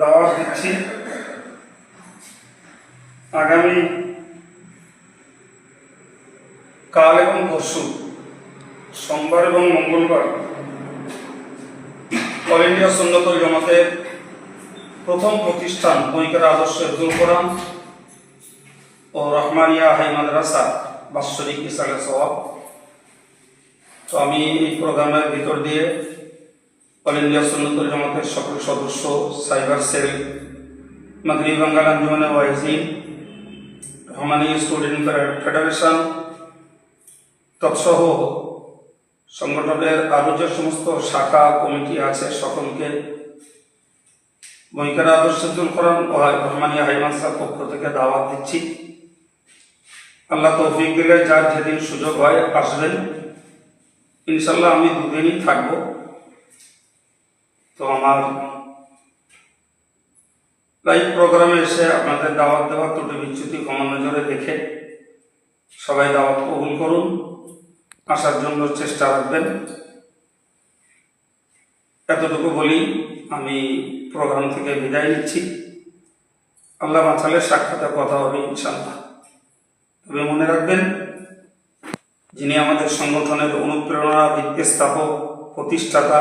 দাওয়াত দিচ্ছি। আগামী কাল এবং পরশু, সোমবার এবং মঙ্গলবার, অল ইন্ডিয়া সুন্নতল জমাতের প্রথম প্রতিষ্ঠান বইকার আদর্শ এফজুল কোরআন ও রহমানিয়া হাই মাদ্রাসা বাৎসরিক ইসালে সওয়াব তো আমি এই প্রোগ্রামের ভিতর দিয়ে অল ইন্ডিয়া সুন্নতল জমাতের সকল সদস্য, সাইবার সেল মাগরি বাঙ্গাল আঞ্জুমানে ওয়াইজিন রহমানি স্টুডেন্ট ফেডারেশন তৎসহ সংগঠনের আরও যে সমস্ত শাখা, কমিটি আছে সকলকে। বইকারা আদর্শুল কোরআন ও রহমানিয়া হাইমানসার পক্ষ থেকে দাওয়াত দিচ্ছি। আল্লাহ তৌফিক দিলে যার যেদিন সুযোগ হয় আসবেন। ইনশাল্লাহ আমি দুদিনই থাকব। তো আমার লাইভ প্রোগ্রামে এসে আপনাদের দাওয়াত দেওয়া ত্রুটি বিচ্যুতি ক্ষমা নজরে দেখে সবাই দাওয়াত কবুল করুন। আসার জন্য চেষ্টা রাখবেন। এতটুকু বলি, আমি প্রোগ্রাম থেকে বিদায় নিচ্ছি। আল্লাহ বাঁচালে সাক্ষাতে কথা হবে ইনশাল্লাহ তবে মনে রাখবেন, যিনি আমাদের সংগঠনের অনুপ্রেরণা ভিত্তি স্থাপক প্রতিষ্ঠাতা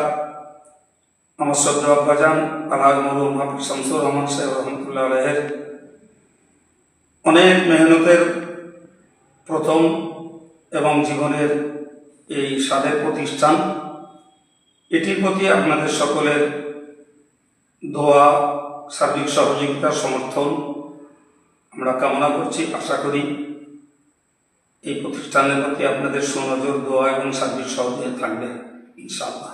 আমার শ্রদ্ধা আব্বাজান আলহাজ মরুম হাফিজ শামসুর রহমান সাহেব রহমতুল্লাহ আলহের অনেক মেহনতের প্রথম এবং জীবনের এই স্বাদের প্রতিষ্ঠান, এটির প্রতি আপনাদের সকলের দোয়া, সার্বিক সহযোগিতা সমর্থন আমরা কামনা করছি, আশা করি এই প্রতিষ্ঠানের প্রতি আপনাদের সুনজর, দোয়া এবং সার্বিক সহযোগিতা থাকবে, ইনশাআল্লাহ।